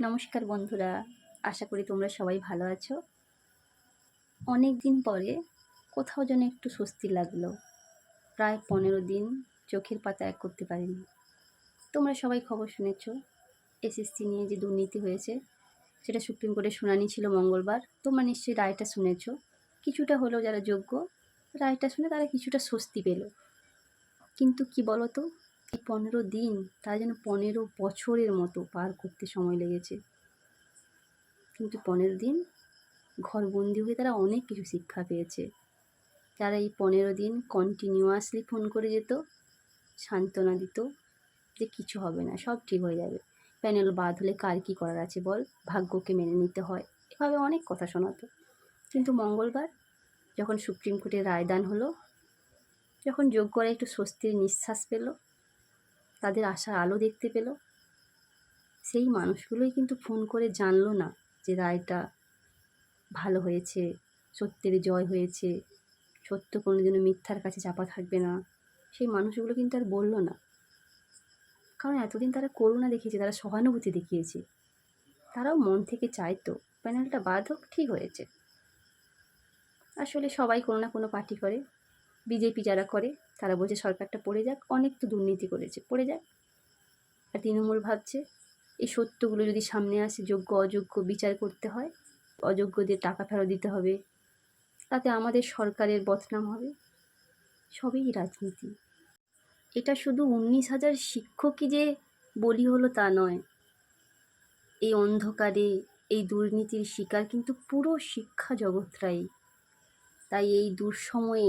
নমস্কার বন্ধুরা, আশা করি তোমরা সবাই ভালো আছো। অনেক দিন পরে কোথাও যেন একটু স্বস্তি লাগল। প্রায় পনেরো দিন চোখের পাতা এক করতে পারিনি। তোমরা সবাই খবর শুনেছ, এসএসসি নিয়ে যে দুর্নীতি হয়েছে, সেটা সুপ্রিম কোর্টে শুনানি ছিল মঙ্গলবার। তোমরা নিশ্চয়ই রায়টা শুনেছ। কিছুটা হলেও যারা যোগ্য, রায়টা শুনে তারা কিছুটা স্বস্তি পেল। কিন্তু কি বলো তো এই পনেরো দিন তারা যেন পনেরো বছরের মতো পার করতে সময় লেগেছে। কিন্তু পনেরো দিন ঘরবন্দি হয়ে তারা অনেক কিছু শিক্ষা পেয়েছে। যারা এই পনেরো দিন কন্টিনিউয়াসলি ফোন করে যেত, সান্ত্বনা দিত যে কিছু হবে না, সব ঠিক হয়ে যাবে। প্যানেল বাদ হলে কার কী করার আছে বল? ভাগ্যকে মেনে নিতে হয়। এভাবে অনেক কথা শোনাতো। কিন্তু মঙ্গলবার যখন সুপ্রিম কোর্টের রায়দান হলো, যখন যোগ করে একটু স্বস্তির নিঃশ্বাস পেল তাদের আশার আলো দেখতে পেল। সেই মানুষগুলোই কিন্তু ফোন করে জানলো না যে রায়টা ভালো হয়েছে, সত্যের জয় হয়েছে, সত্য কোনো দিনও মিথ্যার কাছে চাপা থাকবে না। সেই মানুষগুলো কিন্তু আর বলল না। কারণ এতদিন তারা করুণা দেখিয়েছে, তারা সহানুভূতি দেখিয়েছে। তারাও মন থেকে চাইতো, প্যানেলটা বাদ হোক ঠিক হয়েছে। আসলে সবাই কোনো না কোনো পার্টি করে। বিজেপি যারা করে, তারা বলছে সরকারটা পড়ে যাক, অনেক তো দুর্নীতি করেছে, পড়ে যাক। আর তৃণমূল ভাবছে, এই সত্যগুলো যদি সামনে আসে, যোগ্য অযোগ্য বিচার করতে হয়, অযোগ্যদের টাকা ফেরত দিতে হবে, তাতে আমাদের সরকারের বদনাম হবে, সবই রাজনীতি। এটা শুধু উনিশ হাজার শিক্ষকই যে বলি হলো তা নয়। এই অন্ধকারে, এই দুর্নীতির শিকার কিন্তু পুরো শিক্ষা জগৎটাই তাই এই দুঃসময়ে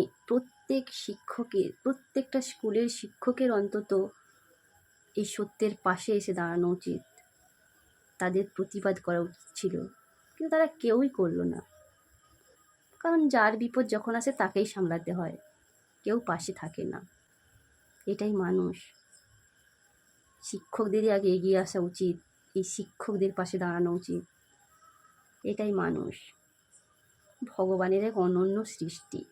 প্রত্যেক শিক্ষকের, প্রত্যেকটা স্কুলের শিক্ষকের অন্তত এই সত্যের পাশে এসে দাঁড়ানো উচিত। তাদের প্রতিবাদ করা উচিত ছিল। কিন্তু তারা কেউই করল না। কারণ যার বিপদ যখন আসে তাকেই সামলাতে হয়। কেউ পাশে থাকে না। এটাই মানুষ। শিক্ষকদেরই আগে এগিয়ে আসা উচিত। এই শিক্ষকদের পাশে দাঁড়ানো উচিত। এটাই মানুষ। ভগবানের এক অনন্য সৃষ্টি।